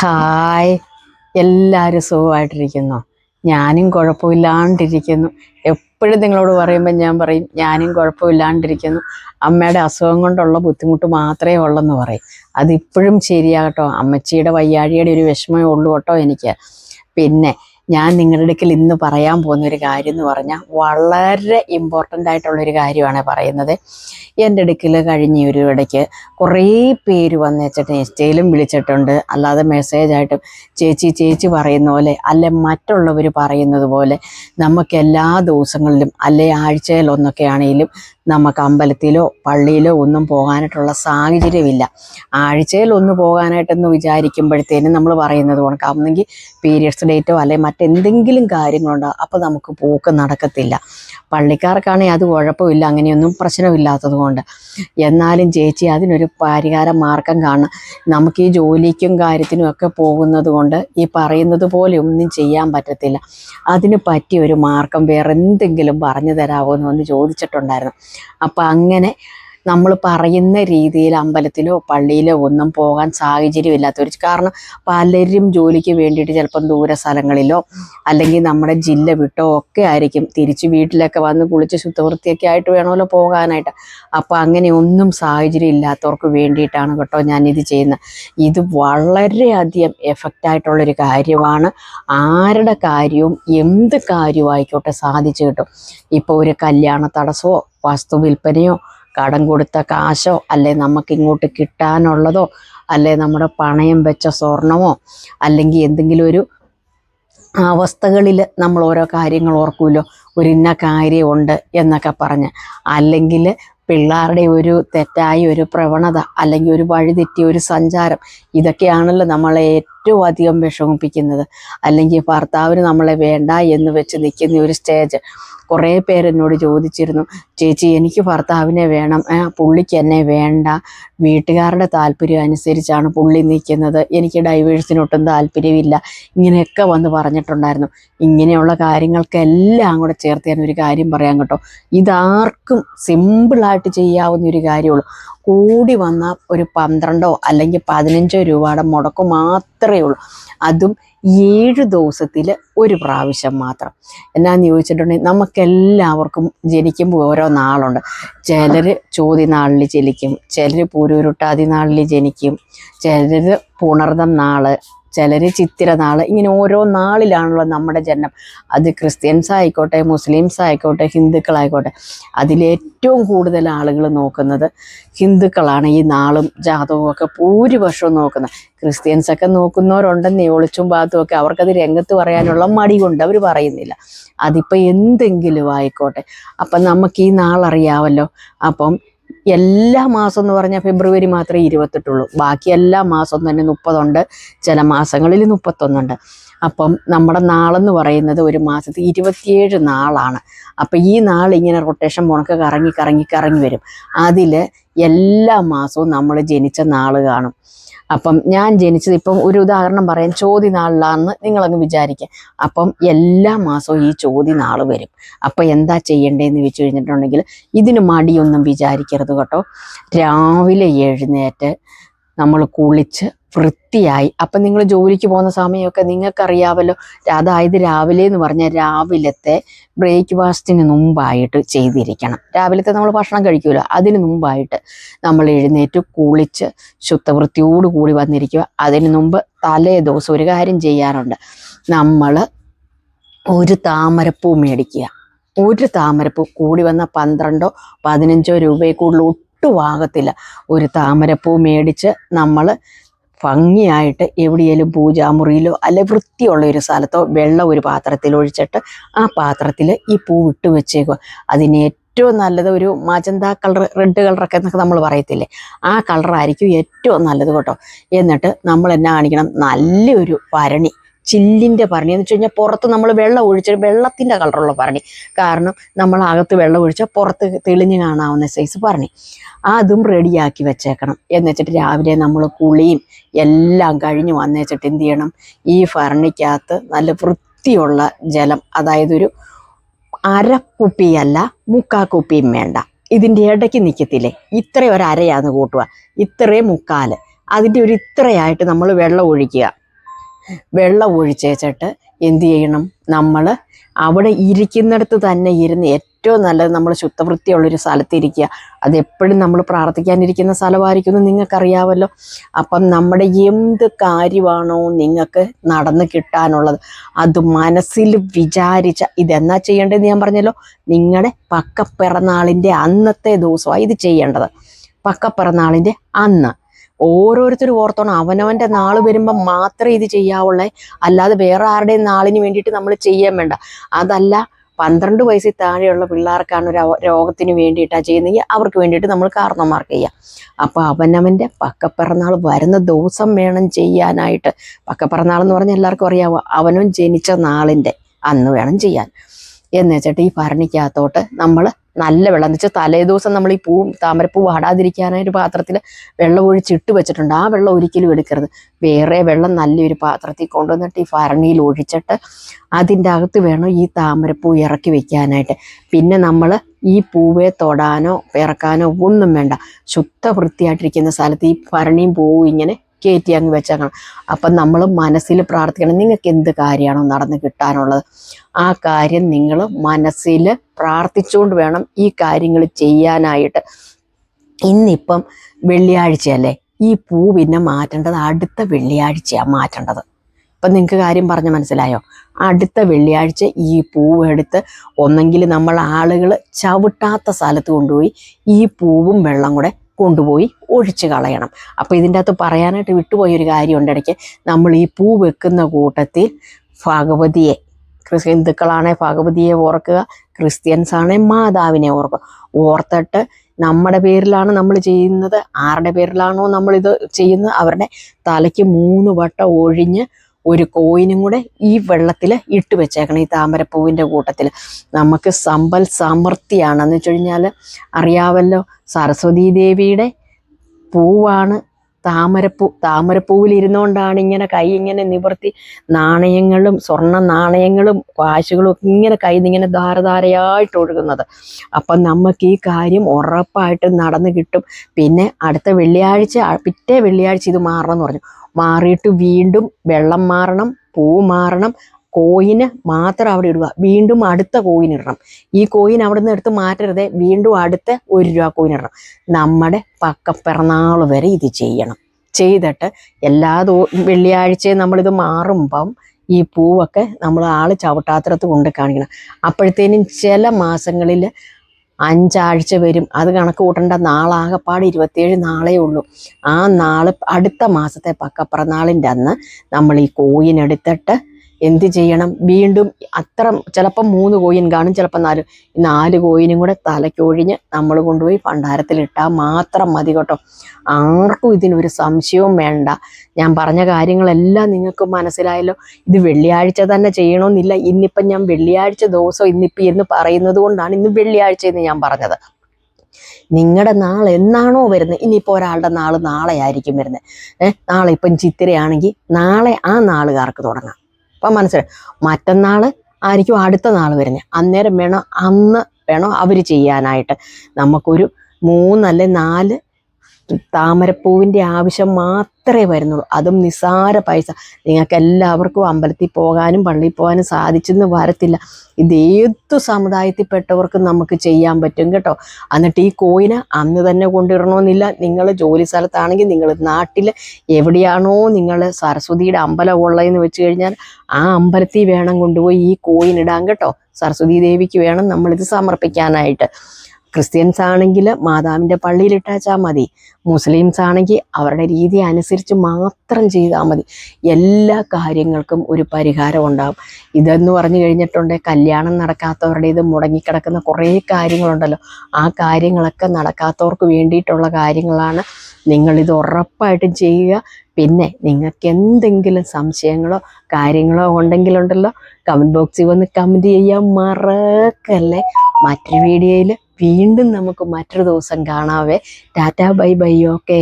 Hi. എല്ലാവരും സുഖമായിട്ടിരിക്കുന്നു. ഞാനും കുഴപ്പമില്ലാണ്ടിരിക്കുന്നു. എപ്പോഴും നിങ്ങളോട് പറയുമ്പോൾ ഞാൻ പറയും ഞാനും കുഴപ്പമില്ലാണ്ടിരിക്കുന്നു. അമ്മയുടെ അസുഖം കൊണ്ടുള്ള ബുദ്ധിമുട്ട് മാത്രമേ ഉള്ളെന്ന് പറയും. അതിപ്പോഴും ശരിയാകട്ടോ. അമ്മച്ചിയുടെ വയ്യാഴിയുടെ ഒരു വിഷമമേ ഉള്ളൂ കേട്ടോ എനിക്ക്. പിന്നെ ഞാൻ നിങ്ങളുടെ അടുക്കൽ ഇന്ന് പറയാൻ പോകുന്ന ഒരു കാര്യം എന്ന് പറഞ്ഞാൽ വളരെ ഇമ്പോർട്ടന്റ് ആയിട്ടുള്ളൊരു കാര്യമാണ് പറയുന്നത്. എന്റെ അടുക്കൽ കഴിഞ്ഞ ഒരു ഇടയ്ക്ക് കുറേ പേര് വന്ന് വെച്ചിട്ട് ഇൻസ്റ്റയിലും വിളിച്ചിട്ടുണ്ട്. അല്ലാതെ മെസ്സേജായിട്ടും ചേച്ചി ചേച്ചി പറയുന്ന പോലെ അല്ലെ മറ്റുള്ളവർ പറയുന്നത് പോലെ നമുക്ക് എല്ലാ ദിവസങ്ങളിലും അല്ലെ ആഴ്ചയിലൊന്നൊക്കെ ആണെങ്കിലും നമുക്ക് അമ്പലത്തിലോ പള്ളിയിലോ ഒന്നും പോകാനായിട്ടുള്ള സാഹചര്യമില്ല. ആഴ്ചയിൽ ഒന്ന് പോകാനായിട്ടെന്ന് വിചാരിക്കുമ്പോഴത്തേനും നമ്മൾ പറയുന്നത് കൊണ്ട് ഒന്നെങ്കിൽ പീരിയഡ്സ് ഡേറ്റോ അല്ലെങ്കിൽ മറ്റെന്തെങ്കിലും കാര്യങ്ങളുണ്ടോ അപ്പോൾ നമുക്ക് പോക്ക് നടക്കത്തില്ല. പള്ളിക്കാർക്കാണെങ്കിൽ അത് കുഴപ്പമില്ല അങ്ങനെയൊന്നും പ്രശ്നമില്ലാത്തത് കൊണ്ട് എന്നാലും ചേച്ചി അതിനൊരു പരിഹാര മാർഗം കാണണം. നമുക്ക് ഈ ജോലിക്കും കാര്യത്തിനും ഒക്കെ പോകുന്നത് കൊണ്ട് ഈ പറയുന്നത് പോലെ ഒന്നും ചെയ്യാൻ പറ്റത്തില്ല. അതിന് പറ്റിയ ഒരു മാർഗം വേറെ എന്തെങ്കിലും പറഞ്ഞു തരാമോ എന്ന് ചോദിച്ചിട്ടുണ്ടായിരുന്നു. അപ്പം അങ്ങനെ നമ്മൾ പറയുന്ന രീതിയിൽ അമ്പലത്തിലോ പള്ളിയിലോ ഒന്നും പോകാൻ സാഹചര്യമില്ലാത്തവർ കാരണം പലരും ജോലിക്ക് വേണ്ടിയിട്ട് ചിലപ്പം ദൂര സ്ഥലങ്ങളിലോ അല്ലെങ്കിൽ നമ്മുടെ ജില്ല വിട്ടോ ഒക്കെ ആയിരിക്കും തിരിച്ച് വീട്ടിലൊക്കെ വന്ന് കുളിച്ച് ശുദ്ധവൃത്തിയൊക്കെ ആയിട്ട് വേണമല്ലോ പോകാനായിട്ട്. അപ്പോൾ അങ്ങനെ ഒന്നും സാഹചര്യം ഇല്ലാത്തവർക്ക് വേണ്ടിയിട്ടാണ് കേട്ടോ ഞാനിത് ചെയ്യുന്നത്. ഇത് വളരെയധികം എഫക്റ്റ് ആയിട്ടുള്ളൊരു കാര്യമാണ്. ആരുടെ കാര്യവും എന്ത് കാര്യവും ആയിക്കോട്ടെ സാധിച്ചു കിട്ടും. ഇപ്പോൾ ഒരു കല്യാണ തടസ്സമോ വസ്തു വിൽപ്പനയോ കടം കൊടുത്ത കാശോ അല്ലെ നമുക്ക് ഇങ്ങോട്ട് കിട്ടാനുള്ളതോ അല്ലെ നമ്മുടെ പണയം വെച്ച സ്വർണമോ അല്ലെങ്കിൽ എന്തെങ്കിലും ഒരു അവസ്ഥകളിൽ നമ്മൾ ഓരോ കാര്യങ്ങൾ ഓർക്കുമല്ലോ ഒരു ഇന്ന കാര്യമുണ്ട് എന്നൊക്കെ പറഞ്ഞ്. അല്ലെങ്കിൽ പിള്ളേരുടെ ഒരു തെറ്റായ ഒരു പ്രവണത അല്ലെങ്കിൽ ഒരു വഴിതെറ്റിയ ഒരു സഞ്ചാരം ഇതൊക്കെയാണല്ലോ നമ്മളെ ഏറ്റവും അധികം വിഷമിപ്പിക്കുന്നത്. അല്ലെങ്കിൽ ഭർത്താവിന് നമ്മളെ വേണ്ട എന്ന് വെച്ച് നിൽക്കുന്ന ഒരു സ്റ്റേജ് കുറേ പേരെന്നോട് ചോദിച്ചിരുന്നു ചേച്ചി എനിക്ക് ഭർത്താവിനെ വേണം പുള്ളിക്ക് എന്നെ വേണ്ട. വീട്ടുകാരുടെ താല്പര്യം അനുസരിച്ചാണ് പുള്ളി നിൽക്കുന്നത്. എനിക്ക് ഡൈവേഴ്സിനൊട്ടും താല്പര്യമില്ല. ഇങ്ങനെയൊക്കെ വന്ന് പറഞ്ഞിട്ടുണ്ടായിരുന്നു. ഇങ്ങനെയുള്ള കാര്യങ്ങൾക്കെല്ലാം കൂടെ ചേർത്ത് ഞാൻ ഒരു കാര്യം പറയാൻ കേട്ടോ. ഇതാർക്കും സിമ്പിളായിട്ട് ചെയ്യാവുന്ന ഒരു കാര്യമുള്ളൂ. കൂടി വന്ന ഒരു പന്ത്രണ്ടോ അല്ലെങ്കിൽ പതിനഞ്ചോ രൂപയുടെ മുടക്ക് മാത്രമേ ഉള്ളൂ. അതും ഏഴ് ദിവസത്തിൽ ഒരു പ്രാവശ്യം മാത്രം. എന്നാന്ന് ചോദിച്ചിട്ടുണ്ടെങ്കിൽ നമുക്കെല്ലാവർക്കും ജനിക്കുമ്പോൾ ഓരോ നാളുണ്ട്. ചിലർ ചോതി നാളിൽ ജനിക്കും ചിലർ പൂരൂരുട്ടാതി നാളിൽ ജനിക്കും ചിലർ പുണർദം നാൾ ചിലർ ചിത്തിര നാൾ ഇങ്ങനെ ഓരോ നാളിലാണല്ലോ നമ്മുടെ ജനനം. അത് ക്രിസ്ത്യൻസ് ആയിക്കോട്ടെ മുസ്ലിംസ് ആയിക്കോട്ടെ ഹിന്ദുക്കളായിക്കോട്ടെ അതിലേറ്റവും കൂടുതൽ ആളുകൾ നോക്കുന്നത് ഹിന്ദുക്കളാണ് ഈ നാളും ജാതകവും ഒക്കെ ഭൂരിപക്ഷവും നോക്കുന്നത്. ക്രിസ്ത്യൻസൊക്കെ നോക്കുന്നവരുണ്ടെന്നേ ഒളിച്ചും പാത്തും ഒക്കെ അവർക്കത് രംഗത്ത് പറയാനുള്ള മടി കൊണ്ട് അവർ പറയുന്നില്ല. അതിപ്പോൾ എന്തെങ്കിലും ആയിക്കോട്ടെ. അപ്പം നമുക്ക് ഈ നാളറിയാമല്ലോ അപ്പം എല്ലാ മാസം എന്ന് പറഞ്ഞാൽ ഫെബ്രുവരി മാത്രമേ ഇരുപത്തെട്ടുള്ളൂ. ബാക്കി എല്ലാ മാസവും തന്നെ മുപ്പതുണ്ട്. ചില മാസങ്ങളിൽ മുപ്പത്തൊന്നുണ്ട്. അപ്പം നമ്മുടെ നാളെന്ന് പറയുന്നത് ഒരു മാസത്തിൽ ഇരുപത്തിയേഴ് നാളാണ്. അപ്പം ഈ നാൾ ഇങ്ങനെ റൊട്ടേഷൻ പോണക്ക് കറങ്ങി കറങ്ങി കറങ്ങി വരും. അതിൽ എല്ലാ മാസവും നമ്മൾ ജനിച്ച നാൾ കാണും. അപ്പം ഞാൻ ജനിച്ചത് ഇപ്പം ഒരു ഉദാഹരണം പറയാം. ചോതി നാളിലാണെന്ന് നിങ്ങളങ്ങ് വിചാരിക്കുക അപ്പം എല്ലാ മാസവും ഈ ചോതി നാൾ വരും. അപ്പം എന്താ ചെയ്യേണ്ടതെന്ന് വെച്ച് കഴിഞ്ഞിട്ടുണ്ടെങ്കിൽ ഇതിന് മടിയൊന്നും വിചാരിക്കരുത് കേട്ടോ. രാവിലെ എഴുന്നേറ്റ് നമ്മൾ കുളിച്ച് വൃത്തിയായി. അപ്പം നിങ്ങൾ ജോലിക്ക് പോകുന്ന സമയമൊക്കെ നിങ്ങൾക്കറിയാമല്ലോ അതായത് രാവിലെ എന്ന് പറഞ്ഞാൽ രാവിലത്തെ ബ്രേക്ക്ഫാസ്റ്റിന് മുമ്പായിട്ട് ചെയ്തിരിക്കണം. രാവിലത്തെ നമ്മൾ ഭക്ഷണം കഴിക്കുമല്ലോ അതിന് മുമ്പായിട്ട് നമ്മൾ എഴുന്നേറ്റ് കുളിച്ച് ശുദ്ധവൃത്തിയോട് കൂടി വന്നിരിക്കുക. അതിന് മുമ്പ് തലേ ദിവസം ഒരു കാര്യം ചെയ്യാറുണ്ട്. നമ്മൾ ഒരു താമരപ്പൂ മേടിക്കുക. ഒരു താമരപ്പൂ കൂടി വന്ന പന്ത്രണ്ടോ പതിനഞ്ചോ രൂപയെ കൂടുതൽ ഒട്ടും ആകത്തില്ല. ഒരു താമരപ്പൂ മേടിച്ച് നമ്മൾ ഭംഗിയായിട്ട് എവിടെയെങ്കിലും പൂജാമുറിയിലോ അല്ലെ വൃത്തിയുള്ള ഒരു സ്ഥലത്തോ വെള്ളം ഒരു പാത്രത്തിൽ ഒഴിച്ചിട്ട് ആ പാത്രത്തിൽ ഈ പൂ ഇട്ട് വെച്ചേക്കുക. അതിന് ഏറ്റവും നല്ലത് ഒരു മജന്ത കളർ റെഡ് കളറൊക്കെ എന്നൊക്കെ നമ്മൾ പറയത്തില്ലേ? ആ കളറായിരിക്കും ഏറ്റവും നല്ലത് കേട്ടോ. എന്നിട്ട് നമ്മൾ എന്നാ കാണിക്കണം? നല്ലൊരു ഭരണി ചില്ലിന്റെ ഭരണി എന്ന് വെച്ച് കഴിഞ്ഞാൽ പുറത്ത് നമ്മൾ വെള്ളം ഒഴിച്ചിട്ട് വെള്ളത്തിന്റെ കളറുള്ള ഭരണി. കാരണം നമ്മൾ അകത്ത് വെള്ളം ഒഴിച്ചാൽ പുറത്ത് തെളിഞ്ഞ് കാണാവുന്ന സൈസ് ഭരണി. അതും റെഡിയാക്കി വെച്ചേക്കണം. എന്ന് വെച്ചിട്ട് രാവിലെ നമ്മൾ കുളിയും എല്ലാം കഴിഞ്ഞ് വന്നേച്ചിട്ട് എന്ത് ചെയ്യണം? ഈ ഭരണിക്കകത്ത് നല്ല വൃത്തിയുള്ള ജലം അതായത് ഒരു അര കുപ്പിയല്ല മുക്കാ കുപ്പിയും വേണ്ട. ഇതിന്റെ ഇടയ്ക്ക് നിൽക്കത്തില്ലേ ഇത്രയും ഒരു അരയാന്ന് കൂട്ടുക. ഇത്രയും മുക്കാൽ അതിന്റെ ഒരു ഇത്രയായിട്ട് നമ്മൾ വെള്ളം ഒഴിക്കുക. വെള്ളം ഒഴിച്ചേച്ചിട്ട് എന്ത് ചെയ്യണം? നമ്മൾ അവിടെ ഇരിക്കുന്നിടത്ത് തന്നെ ഇരുന്ന് ഏറ്റവും നല്ലത് നമ്മൾ ശുദ്ധവൃത്തിയുള്ളൊരു സ്ഥലത്ത് ഇരിക്കുക അത് എപ്പോഴും നമ്മൾ പ്രാർത്ഥിക്കാനിരിക്കുന്ന സ്ഥലമായിരിക്കും എന്ന് നിങ്ങൾക്കറിയാമല്ലോ അപ്പം നമ്മുടെ എന്ത് കാര്യമാണോ നിങ്ങൾക്ക് നടന്ന് കിട്ടാനുള്ളത്. അത് മനസ്സിൽ വിചാരിച്ച ഇതെന്നാ ചെയ്യേണ്ടതെന്ന് ഞാൻ പറഞ്ഞല്ലോ. നിങ്ങളുടെ പക്കപ്പിറന്നാളിന്റെ അന്നത്തെ ദിവസമാണ് ഇത് ചെയ്യേണ്ടത്. പക്കപ്പിറന്നാളിന്റെ അന്ന്. ഓരോരുത്തരും ഓർത്തോണം. അവനവന്റെ നാൾ വരുമ്പോൾ മാത്രമേ ഇത് ചെയ്യാവുള്ളേ. അല്ലാതെ വേറെ ആരുടെയും നാളിന് വേണ്ടിയിട്ട് നമ്മൾ ചെയ്യാൻ വേണ്ട. അതല്ല പന്ത്രണ്ട് വയസ്സിൽ താഴെയുള്ള പിള്ളേർക്കാണ് ഒരു രോഗത്തിന് വേണ്ടിയിട്ടാണ് ചെയ്യുന്നെങ്കിൽ അവർക്ക് വേണ്ടിയിട്ട് നമ്മൾ കാരണമാർക്ക് ചെയ്യാം. അപ്പോൾ അവനവന്റെ പക്കപ്പിറന്നാൾ വരുന്ന ദിവസം വേണം ചെയ്യാനായിട്ട്. പക്കപ്പിറന്നാൾ എന്ന് പറഞ്ഞാൽ എല്ലാവർക്കും അറിയാവോ അവനും ജനിച്ച നാളിന്റെ അന്ന് വേണം ചെയ്യാൻ. എന്ന് വെച്ചിട്ട് ഈ ഭരണിക്കകത്തോട്ട് നമ്മൾ നല്ല വെള്ളം. എന്ന് വെച്ചാൽ തലേ ദിവസം നമ്മൾ ഈ പൂവും താമരപ്പൂ വാടാതിരിക്കാനായിട്ട് പാത്രത്തിൽ വെള്ളം ഒഴിച്ചിട്ട് വെച്ചിട്ടുണ്ട്. ആ വെള്ളം ഒരിക്കലും എടുക്കരുത്. വേറെ വെള്ളം നല്ലൊരു പാത്രത്തിൽ കൊണ്ടുവന്നിട്ട് ഈ ഭരണിയിൽ ഒഴിച്ചിട്ട് അതിന്റെ അകത്ത് വേണം ഈ താമരപ്പൂ ഇറക്കി വെക്കാനായിട്ട്. പിന്നെ നമ്മൾ ഈ പൂവെ തൊടാനോ ഇറക്കാനോ ഒന്നും വേണ്ട. ശുദ്ധ വൃത്തിയായിട്ടിരിക്കുന്ന സ്ഥലത്ത് ഈ ഭരണിയും പൂവും ഇങ്ങനെ കയറ്റി അങ്ങ് വെച്ചേക്കണം. അപ്പം നമ്മൾ മനസ്സിൽ പ്രാർത്ഥിക്കണം നിങ്ങൾക്ക് എന്ത് കാര്യമാണോ നടന്ന് കിട്ടാനുള്ളത്? ആ കാര്യം നിങ്ങൾ മനസ്സിൽ പ്രാർത്ഥിച്ചുകൊണ്ട് വേണം ഈ കാര്യങ്ങൾ ചെയ്യാനായിട്ട്. ഇന്നിപ്പം വെള്ളിയാഴ്ചയല്ലേ ഈ പൂ പിന്നെ മാറ്റേണ്ടത് അടുത്ത വെള്ളിയാഴ്ചയാണ് മാറ്റേണ്ടത്. ഇപ്പം നിങ്ങൾക്ക് കാര്യം പറഞ്ഞ് മനസ്സിലായോ? അടുത്ത വെള്ളിയാഴ്ച ഈ പൂവ് എടുത്ത് ഒന്നെങ്കിൽ നമ്മൾ ആളുകൾ ചവിട്ടാത്ത സ്ഥലത്ത് കൊണ്ടുപോയി ഈ പൂവും വെള്ളം കൂടെ കൊണ്ടുപോയി ഒഴിച്ച് കളയണം. അപ്പോൾ ഇതിന്റെ അകത്ത് പറയാനായിട്ട് വിട്ടുപോയൊരു കാര്യമുണ്ട്. ഇടയ്ക്ക് നമ്മൾ ഈ പൂ വെക്കുന്ന കൂട്ടത്തിൽ ഭഗവതിയെ ഹിന്ദുക്കളാണെ ഭഗവതിയെ ഓർക്കുക ക്രിസ്ത്യൻസ് ആണെ മാതാവിനെ ഓർക്കുക. ഓർത്തിട്ട് നമ്മുടെ പേരിലാണ് നമ്മൾ ചെയ്യുന്നത് ആരുടെ പേരിലാണോ നമ്മളിത് ചെയ്യുന്നത് അവരുടെ തലയ്ക്ക് മൂന്ന് വട്ടം ഒഴിഞ്ഞ് ഒരു കോയിനും കൂടെ ഈ വെള്ളത്തിൽ ഇട്ട് വെച്ചേക്കണം ഈ താമരപ്പൂവിന്റെ കൂട്ടത്തിൽ നമുക്ക് സമ്പൽ സമൃദ്ധിയാണെന്ന് വെച്ച് കഴിഞ്ഞാൽ അറിയാവല്ലോ സരസ്വതീ ദേവിയുടെ പൂവാണ് താമരപ്പൂ. താമരപ്പൂവിലിരുന്നുകൊണ്ടാണ് ഇങ്ങനെ കൈ ഇങ്ങനെ നിവർത്തി നാണയങ്ങളും സ്വർണ നാണയങ്ങളും കാശുകളും ഒക്കെ ഇങ്ങനെ നിന്ന് ഇങ്ങനെ ധാരധാരയായിട്ട് ഒഴുകുന്നത്. അപ്പം നമുക്ക് ഈ കാര്യം ഉറപ്പായിട്ടും നടന്നു കിട്ടും. പിന്നെ അടുത്ത വെള്ളിയാഴ്ച പിറ്റേ വെള്ളിയാഴ്ച ഇത് മാറണം എന്ന് പറഞ്ഞു. മാറിയിട്ട് വീണ്ടും വെള്ളം മാറണം പൂ മാറണം കോയിന് മാത്രം അവിടെ ഇടുക. വീണ്ടും അടുത്ത കോയിൻ ഇടണം. ഈ കോയിൻ അവിടെ നിന്ന് എടുത്ത് മാറ്റരുത് വീണ്ടും അടുത്ത ഒരു രൂപ കോയിൻ ഇടണം. നമ്മുടെ പക്കപ്പിറന്നാൾ വരെ ഇത് ചെയ്യണം. ചെയ്തിട്ട് എല്ലാ ദോ വെള്ളിയാഴ്ചയും നമ്മളിത് മാറുമ്പം ഈ പൂവൊക്കെ നമ്മൾ ആൾ ചവിട്ടാത്തരത്ത് കൊണ്ട് കാണിക്കണം. അപ്പോഴത്തേനും ചില മാസങ്ങളിൽ അഞ്ചാഴ്ച വരും. അത് കണക്ക് കൂട്ടേണ്ട നാളാകപ്പാട് ഇരുപത്തിയേഴ് നാളേ ഉള്ളൂ. ആ നാൾ അടുത്ത മാസത്തെ പക്കപ്പിറന്നാളിന്റെ അന്ന് നമ്മൾ ഈ കോയിൻ എടുത്തിട്ട് എന്ത് ചെയ്യണം? വീണ്ടും അത്ര ചിലപ്പം മൂന്ന് കോയിൻ കാണും ചിലപ്പോൾ നാല്. നാല് കോയിനും കൂടെ തലയ്ക്കൊഴിഞ്ഞ് നമ്മൾ കൊണ്ടുപോയി ഭണ്ഡാരത്തിലിട്ടാൽ മാത്രം മതി കേട്ടോ. ആർക്കും ഇതിനൊരു സംശയവും വേണ്ട. ഞാൻ പറഞ്ഞ കാര്യങ്ങളെല്ലാം നിങ്ങൾക്ക് മനസ്സിലായല്ലോ. ഇത് വെള്ളിയാഴ്ച തന്നെ ചെയ്യണമെന്നില്ല ഇന്നിപ്പം ഞാൻ വെള്ളിയാഴ്ച ദിവസം ഇന്നിപ്പം ഇരുന്ന് പറയുന്നത് കൊണ്ടാണ് ഇന്ന് വെള്ളിയാഴ്ച എന്ന് ഞാൻ പറഞ്ഞത്. നിങ്ങളുടെ നാൾ എന്നാണോ വരുന്നത്? ഇനിയിപ്പോൾ ഒരാളുടെ നാൾ നാളെ ആയിരിക്കും വരുന്നത്. ഏഹ് നാളെ ഇപ്പം ചിത്തിരയാണെങ്കിൽ നാളെ ആ നാളുകാർക്ക് തുടങ്ങാം. അപ്പം മനസ്സിലായി. മറ്റന്നാൾ ആയിരിക്കും അടുത്ത നാൾ വരുന്നത് അന്നേരം വേണം അന്ന് വേണം അവർ ചെയ്യാനായിട്ട്. നമുക്കൊരു മൂന്നല്ലെ നാല് താമരപ്പൂവിന്റെ ആവശ്യം മാത്രമേ വരുന്നുള്ളൂ. അതും നിസാര പൈസ. നിങ്ങൾക്ക് എല്ലാവർക്കും അമ്പലത്തിൽ പോകാനും പള്ളിയിൽ പോകാനും സാധിച്ചെന്ന് വരത്തില്ല. ഇത് ഏതു സമുദായത്തിൽപ്പെട്ടവർക്കും നമുക്ക് ചെയ്യാൻ പറ്റും കേട്ടോ. എന്നിട്ട് ഈ കോയിന് അന്ന് തന്നെ കൊണ്ടിടണമെന്നില്ല നിങ്ങൾ ജോലി സ്ഥലത്താണെങ്കിൽ നിങ്ങൾ നാട്ടിൽ എവിടെയാണോ നിങ്ങൾ സരസ്വതിയുടെ അമ്പലം ഉള്ളതെന്ന് വെച്ച് കഴിഞ്ഞാൽ ആ അമ്പലത്തിൽ വേണം കൊണ്ടുപോയി ഈ കോയിൻ ഇടാൻ കേട്ടോ. സരസ്വതി ദേവിക്ക് വേണം നമ്മളിത് സമർപ്പിക്കാനായിട്ട്. ക്രിസ്ത്യൻസ് ആണെങ്കിൽ മാതാവിന്റെ പള്ളിയിൽ ഇട്ടാച്ചാൽ മതി. മുസ്ലിംസ് ആണെങ്കിൽ അവരുടെ രീതി അനുസരിച്ച് മാത്രം ചെയ്താൽ മതി. എല്ലാ കാര്യങ്ങൾക്കും ഒരു പരിഹാരം ഉണ്ടാകും ഇതെന്ന് പറഞ്ഞു കഴിഞ്ഞിട്ടുണ്ടെങ്കിൽ കല്യാണം നടക്കാത്തവരുടെ ഇത് മുടങ്ങിക്കിടക്കുന്ന കുറേ കാര്യങ്ങളുണ്ടല്ലോ. ആ കാര്യങ്ങളൊക്കെ നടക്കാത്തവർക്ക് വേണ്ടിയിട്ടുള്ള കാര്യങ്ങളാണ് നിങ്ങളിത് ഉറപ്പായിട്ടും ചെയ്യുക. പിന്നെ നിങ്ങൾക്ക് എന്തെങ്കിലും സംശയങ്ങളോ കാര്യങ്ങളോ ഉണ്ടെങ്കിലുണ്ടല്ലോ കമന്റ് ബോക്സിൽ വന്ന് കമന്റ് ചെയ്യാൻ മറക്കല്ലേ. മറ്റൊരു വീഡിയോയിൽ വീണ്ടും നമുക്ക് മറ്റൊരു ദിവസം കാണാവേ. Tata bye bye okay.